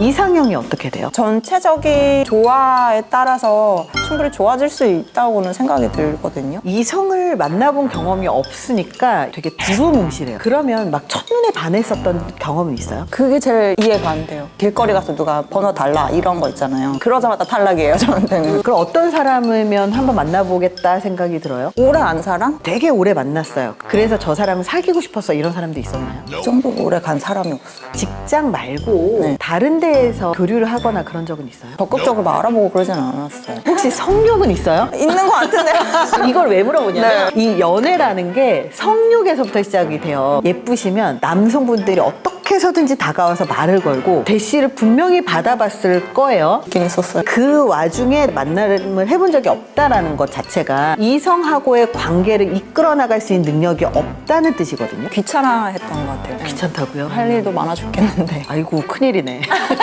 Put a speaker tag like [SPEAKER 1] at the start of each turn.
[SPEAKER 1] 이상형이 어떻게 돼요?
[SPEAKER 2] 전체적인 조화에 따라서 충분히 좋아질 수 있다고는 생각이 들거든요.
[SPEAKER 1] 이성을 만나본 경험이 없으니까 되게 두루뭉실해요. 그러면 막 첫눈에 반했었던 경험은 있어요?
[SPEAKER 2] 그게 제일 이해가 안 돼요. 길거리 가서 누가 번호 달라 이런 거 있잖아요. 그러자마자 탈락이에요, 저한테는.
[SPEAKER 1] 그럼 어떤 사람이면 한번 만나보겠다 생각이 들어요?
[SPEAKER 2] 오래 안 사람?
[SPEAKER 1] 되게 오래 만났어요. 그래서 저 사람을 사귀고 싶었어 이런 사람도 있었나요?
[SPEAKER 2] 이 정도로 오래 간 사람이 없어요.
[SPEAKER 1] 직장 말고
[SPEAKER 2] 네.
[SPEAKER 1] 다른 데 에서 교류를 하거나 그런 적은 있어요?
[SPEAKER 2] 적극적으로 막 알아보고 그러진 않았어요.
[SPEAKER 1] 혹시 성욕은 있어요?
[SPEAKER 2] 있는 것 같은데요.
[SPEAKER 1] 이걸 왜 물어보냐면
[SPEAKER 2] 네.
[SPEAKER 1] 이 연애라는 게 성욕에서부터 시작이 돼요. 예쁘시면 남성분들이 어떻게 해서든지 다가와서 말을 걸고 대시를 분명히 받아봤을 거예요.
[SPEAKER 2] 있긴 있었어요.
[SPEAKER 1] 그 와중에 만남을 해본 적이 없다라는 것 자체가 이성하고의 관계를 이끌어 나갈 수 있는 능력이 없다는 뜻이거든요.
[SPEAKER 2] 귀찮아 했던 것 같아요.
[SPEAKER 1] 귀찮다고요?
[SPEAKER 2] 할 일도 많아 죽겠는데.
[SPEAKER 1] 아이고 큰일이네.